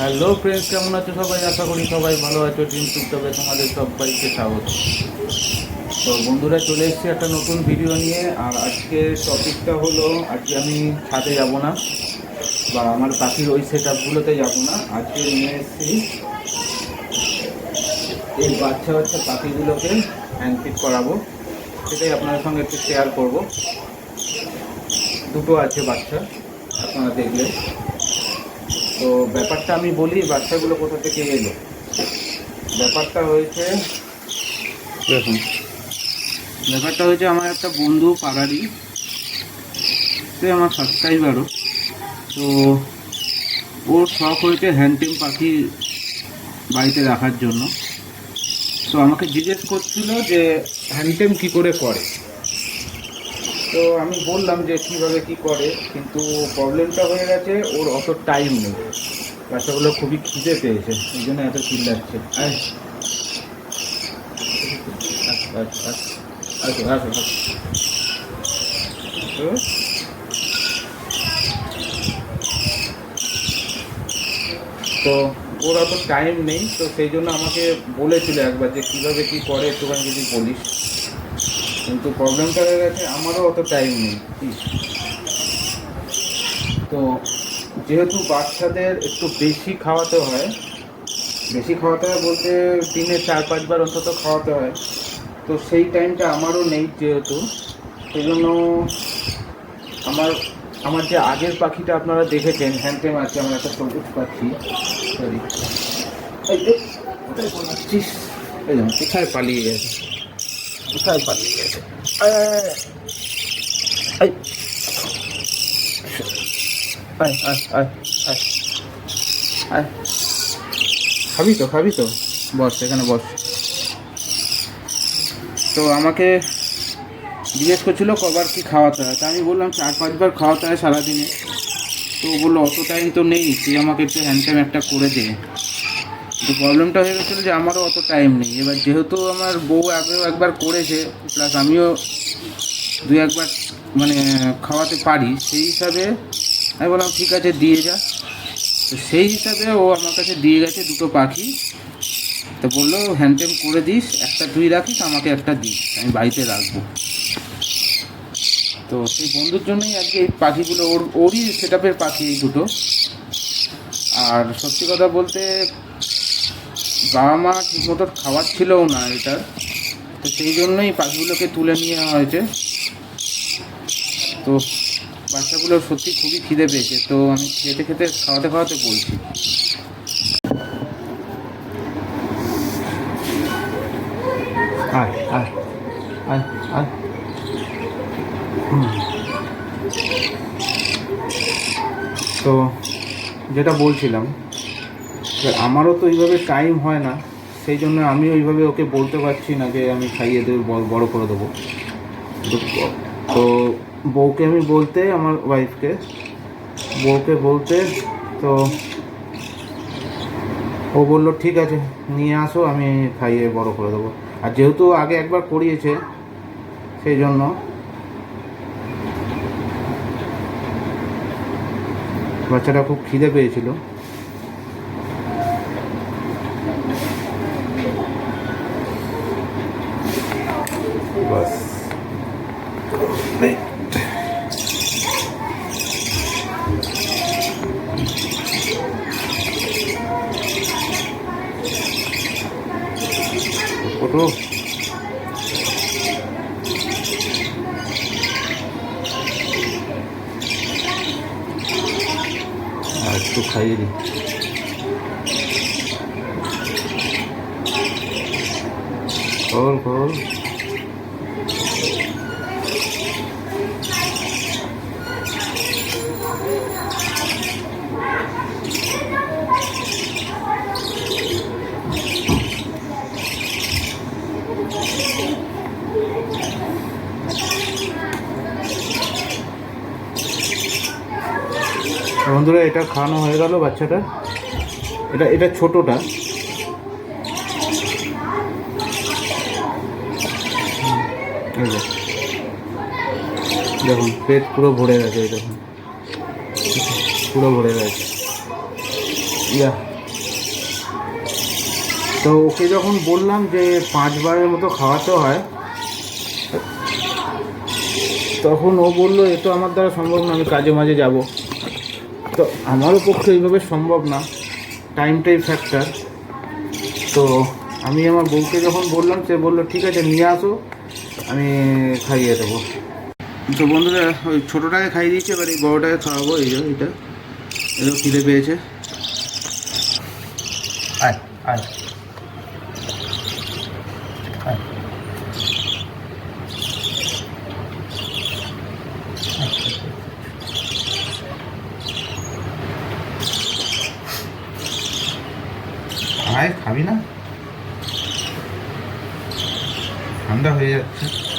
Hello friends, কেমন আছো সবাই? আশা করি সবাই ভালো আছো। টিম তবে তোমাদের সবাইকে স্বাগত। তো বন্ধুরা, চলে এসেছি একটা নতুন ভিডিও নিয়ে। আর আজকে টপিকটা হলো, আজকে আমি ছাদে যাব না, বা আমার পাখির ওই সেট আপগুলোতে যাব না। আজকে নিয়ে এসেছি এই বাচ্চা বাচ্চা পাখিগুলোকে হ্যান্ড ফিট করাবো। সেটাই আপনাদের সঙ্গে একটু শেয়ার করব। দুটো আছে বাচ্চা, আপনারা দেখলে। তো ব্যাপারটা আমি বলি, বাচ্চাগুলো কোথা থেকে এলো? ব্যাপারটা হয়েছে, দেখুন। ব্যাপারটা হয়েছে, আমার একটা বন্ধু পাড়ারই, সে আমার সাবস্ক্রাইবারও তো ওর শখ হয়েছে হ্যান্ডটিম পাখি বাড়িতে রাখার জন্য। তো আমাকে জিজ্ঞেস করছিল যে হ্যান্ডটেম কী করে করে? তো আমি বললাম যে কীভাবে কি করে কিন্তু প্রবলেমটা হয়ে গেছে ওর অত টাইম নেই। বাচ্চাগুলো খুবই খিদে পেয়েছে এই জন্য এত চিল্লাচ্ছে। তো, তো ওর অত টাইম নেই তো সেই জন্য আমাকে বলেছিল একবার যে কীভাবে কী করে একটুখানি যদি বলিস। কিন্তু প্রবলেমটা হয়ে গেছে আমারও অত টাইম নেই তো যেহেতু বাচ্চাদের একটু বেশি খাওয়াতে হয় বেশি খাওয়াতে হয় বলতে দিনে চার পাঁচবার অন্তত খাওয়াতে হয় তো সেই টাইমটা আমারও নেই যেহেতু সেই জন্য আমার আমার যে আগের পাখিটা আপনারা দেখেছেন হ্যান্ডটেম আছে আমার একটা সবুজ পাখি সরি কোথায় পালিয়ে গেছে কোথায় পালিয়ে। খাবি তো খাবি তো। বস, এখানে বস। তো আমাকে জিজ্ঞেস করছিল কবার কি খাওয়াতে হয়। তা আমি বললাম চার, পাঁচবার খাওয়াতে হয় সারাদিনে। তো বলল, অত টাইম তো নেই। তুই আমাকে একটু হ্যান্ডটাইম একটা করে দে। তো প্রবলেমটা হয়ে গেছিল যে আমারও অত টাইম নেই। এবার যেহেতু আমার বউ আগেও একবার করেছে প্লাস আমিও দুই একবার মানে খাওয়াতে পারি, সেই হিসাবে আমি বললাম, ঠিক আছে, দিয়ে যা। তো সেই হিসাবে ও আমার কাছে দিয়ে গেছে দুটো পাখি। তো বলল হ্যান্ডটেম করে দিস, একটা তুই রাখিস, আমাকে একটা দিস, আমি বাড়িতে রাখব। তো সেই বন্ধুর জন্যই আজকে এই পাখিগুলো, ওর, ওরই সেট পাখি এই দুটো। আর সত্যি কথা বলতে বাবা মা ঠিক মতো খাওয়াচ্ছিলও না এটার তো সেই জন্যই পাখিগুলোকে তুলে নিয়ে হয়েছে। তো বাচ্চাগুলো সত্যি খুবই খিদে পেয়েছে। তো আমি খেতে খেতে খাওয়াতে খাওয়াতে বলছি। তো যেটা বলছিলাম আমারও তো এইভাবে টাইম হয় না সেই জন্য আমি ওইভাবে ওকে বলতে পারছি না যে আমি খাইয়ে দেবো, বড়- করে দেবো। তো বউকে আমি বলতে, আমার ওয়াইফকে বউকে বলতে, তো ও বলল, ঠিক আছে, নিয়ে আসো, আমি খাইয়ে বড় করে দেবো। আর যেহেতু আগে একবার করিয়েছে সেই জন্য বাচ্চাটা খুব খিদে পেয়েছিল বাস ওঠো আর একটু খাইয়ে দিই। কল খোল। বন্ধুরা, এটা খাওয়ানো হয়ে গেল বাচ্চাটা। এটা এটা ছোটোটা। দেখুন, পেট পুরো ভরে গেছে দেখুন। পুরো ভরে গেছে। ইয়া। তো ওকে যখন বললাম যে পাঁচবারের মতো খাওয়াতে হয়, তখন ও বলল, এ তো আমার দ্বারা সম্ভব না, আমি কাজে মাঝে যাব। তো আমারও পক্ষে এইভাবে সম্ভব না। টাইমটাই ফ্যাক্টর তো আমি আমার বউকে যখন বললাম, সে বলল, ঠিক আছে, নিয়ে আসো, আমি খাইয়ে দেবো। তো বন্ধুরা, ওই ছোটোটাকে খাইয়ে দিয়েছি, এবার এই বড়োটাকে খাওয়াবো, এই যে এটা। এগুলো খিদে পেয়েছে। আয় আয়। আয় খাবি না? ঠান্ডা হয়ে যাচ্ছে।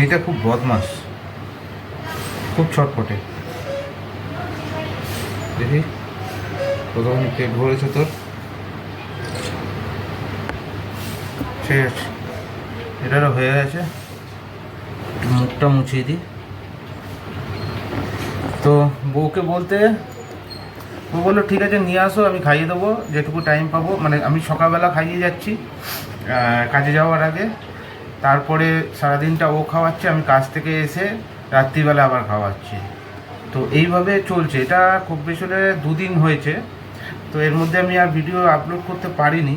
এইটা খুব বদমাস খুব ছটপটে। দেখি কতখানি পেট ভরেছে তোর? ঠিক আছে এটারও হয়ে গেছে। মুখটা মুছিয়ে দিই। তো বউকে বলতে, ও বলল, ঠিক আছে, নিয়ে আসো, আমি খাইয়ে দেবো, যেটুকু টাইম পাবো। মানে আমি সকালবেলা খাইয়ে যাচ্ছি কাজে যাওয়ার আগে। তারপরে সারাদিনটা ও খাওয়াচ্ছে, আমি কাজ থেকে এসে রাত্রিবেলা আবার খাওয়াচ্ছি। তো এইভাবে চলছে। এটা খুব বেশি হলে দুদিন হয়েছে। তো এর মধ্যে আমি আর ভিডিও আপলোড করতে পারিনি।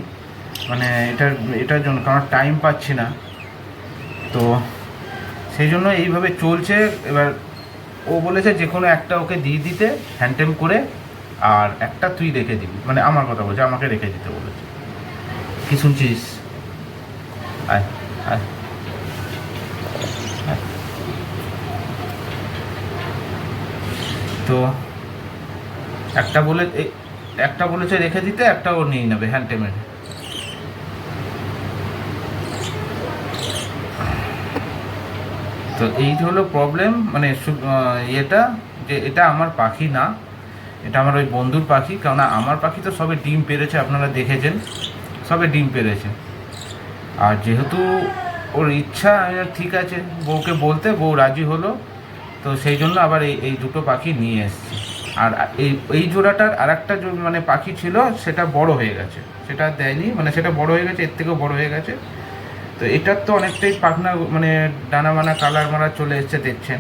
মানে এটার এটার জন্য, কারণ টাইম পাচ্ছি না। তো সেই জন্য এইভাবে চলছে। এবার ও বলেছে যে কোনো একটা ওকে দিয়ে দিতে হ্যান্ডটেম করে, আর একটা তুই রেখে দিবি। মানে আমার কথা বলছে, আমাকে রেখে দিতে বলেছে। কি শুনছিস? আয়। তো একটা বলে একটা বলেছে রেখে দিতে একটা ও নিয়ে নেবে হ্যান্ডটেমের তো এই হলো প্রবলেম মানে এটা যে এটা আমার পাখি না, এটা আমার ওই বন্ধুর পাখি কারণ আমার পাখি তো সবে ডিম পেরেছে, আপনারা দেখেছেন, সবে ডিম পেরেছে। আর যেহেতু ওর ইচ্ছা ঠিক আছে, বউকে বলতে বউ রাজি হলো, তো সেই জন্য আবার এই এই দুটো পাখি নিয়ে এসেছি। আর এই এই জোড়াটার আর একটা মানে পাখি ছিল, সেটা বড় হয়ে গেছে। সেটা দেয়নি মানে সেটা বড় হয়ে গেছে, এর থেকেও বড় হয়ে গেছে। তো এটার তো অনেকটাই পাখনা মানে ডানা মানা কালার মারা চলে এসছে দেখছেন।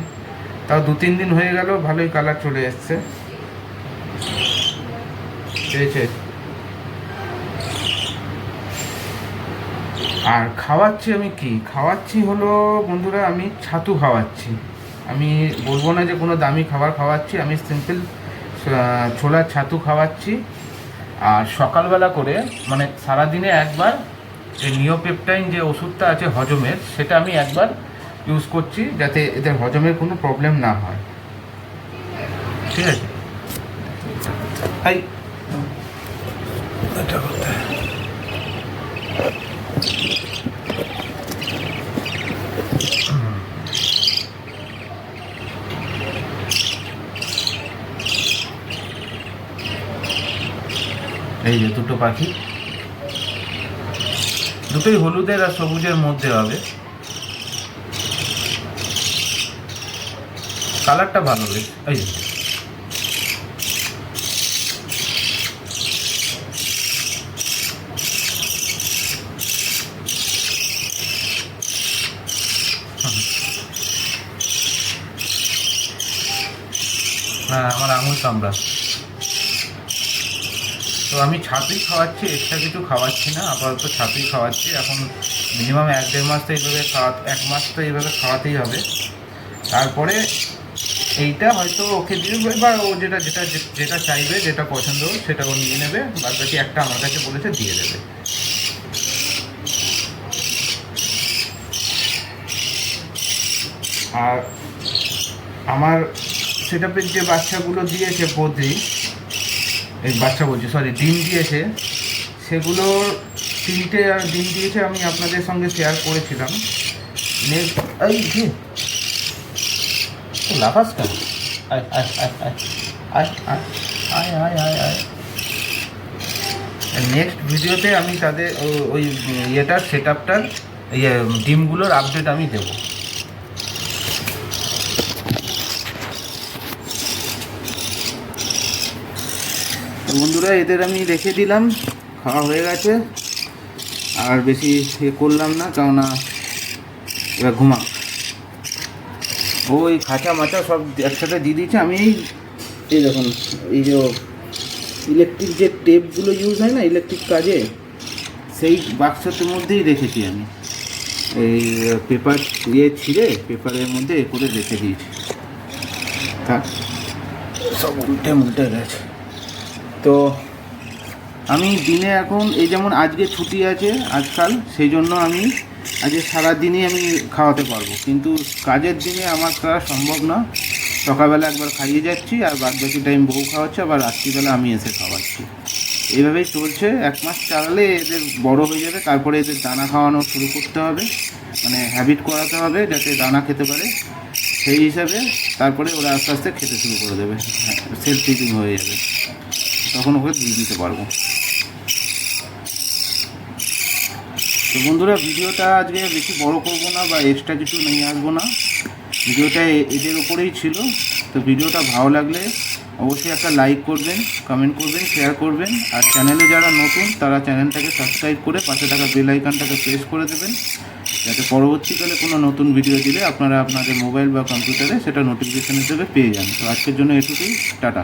তাও দু তিন দিন হয়ে গেল, ভালোই কালার চলে এসছে। আর খাওয়াচ্ছি আমি কি? খাওয়াচ্ছি হলো, বন্ধুরা, আমি ছাতু খাওয়াচ্ছি। আমি বলব না যে কোনো দামি খাবার খাওয়াচ্ছি, আমি সিম্পল ছোলার ছাতু খাওয়াচ্ছি। আর সকালবেলা করে মানে সারাদিনে একবার যে নিওপেপটাইন যে ওষুধটা আছে হজমের, সেটা আমি একবার ইউজ করছি যাতে এদের হজমের কোনো প্রবলেম না হয়। ঠিক আছে? হয়। এই যে দুটো পাখি। দুটোই হলুদের আর সবুজের মধ্যে হবে। কালারটা ভালো বেশ এই হ্যাঁ আমার আঙুল কামড়া। তো আমি ছাতুই খাওয়াচ্ছি এক্সট্রা কিছু খাওয়াচ্ছি না, আপাতত ছাতুই খাওয়াচ্ছি। এখন মিনিমাম এক দেড় মাস তো এইভাবে খাওয়া এক মাস তো এইভাবে খাওয়াতেই হবে। তারপরে এইটা হয়তো ওকে দিয়ে বা ও যেটা যেটা যেটা চাইবে, যেটা পছন্দ সেটা ও নিয়ে নেবে। বাদ বাকি একটা আমার কাছে বলেছে, দিয়ে দেবে। আর আমার সেটাপের যে বাচ্চাগুলো দিয়েছে বদ্রি এই বাচ্চা বলছি সরি ডিম দিয়েছে, সেগুলো তিনটে আর ডিম দিয়েছে আমি আপনাদের সঙ্গে শেয়ার করেছিলাম। নেক্সট এই কি লাফাস কেন? নেক্সট ভিডিওতে আমি তাদের ওই ইয়েটার সেট আপটার ইয়ে ডিমগুলোর আপডেট আমি দেবো। বন্ধুরা, এদের আমি রেখে দিলাম। খাওয়া হয়ে গেছে। আর বেশি এ করলাম না, কেননা এবার ঘুমা ওই খাঁচা মাচা সব একসাথে দিয়ে দিয়েছে। আমি এই দেখুন, এই যে ইলেকট্রিক যে টেপগুলো ইউজ হয় না, ইলেকট্রিক কাজে, সেই বাক্সটার মধ্যেই রেখেছি আমি। এই পেপার ইয়ে ছিঁড়ে, পেপারের মধ্যে এ করে রেখে দিয়েছি। থাক। সব উল্টে মুল্টে গেছে। তো আমি দিনে এখন, এই যেমন আজকে ছুটি আছে আজকাল সেই জন্য আমি আজকে সারা দিনই আমি খাওয়াতে পারব। কিন্তু কাজের দিনে আমার খাওয়া সম্ভব না। সকালবেলা একবার খাইয়ে যাচ্ছি, আর বাদ বাকি টাইম বউ খাওয়াচ্ছে, আবার রাত্রিবেলা আমি এসে খাওয়াচ্ছি। এইভাবেই চলছে। এক মাস চালালে এদের বড় হয়ে যাবে, তারপরে এদের দানা খাওয়ানো শুরু করতে হবে। মানে হ্যাবিট করাতে হবে যাতে দানা খেতে পারে। সেই হিসাবে তারপরে ওরা আস্তে আস্তে খেতে শুরু করে দেবে। সেলফ ফিডিং হয়ে যাবে। তখন ওকে দিয়ে দিতে পারব। তো বন্ধুরা, ভিডিওটা আজকে বেশি বড় করব না বা এক্সট্রা কিছু নিয়ে আসব না। ভিডিওটা এদের ওপরেই ছিল। তো ভিডিওটা ভালো লাগলে অবশ্যই একটা লাইক করবেন কমেন্ট করবেন শেয়ার করবেন। আর চ্যানেলে যারা নতুন, তারা চ্যানেলটাকে সাবস্ক্রাইব করে পাশে থাকা বেল আইকনটাকে প্রেস করে দেবেন। যাতে পরবর্তীকালে কোনো নতুন ভিডিও দিলে আপনারা আপনাদের মোবাইল বা কম্পিউটারে সেটা নোটিফিকেশন হিসেবে পেয়ে যান। তো আজকের জন্য এটুকুই। টাটা।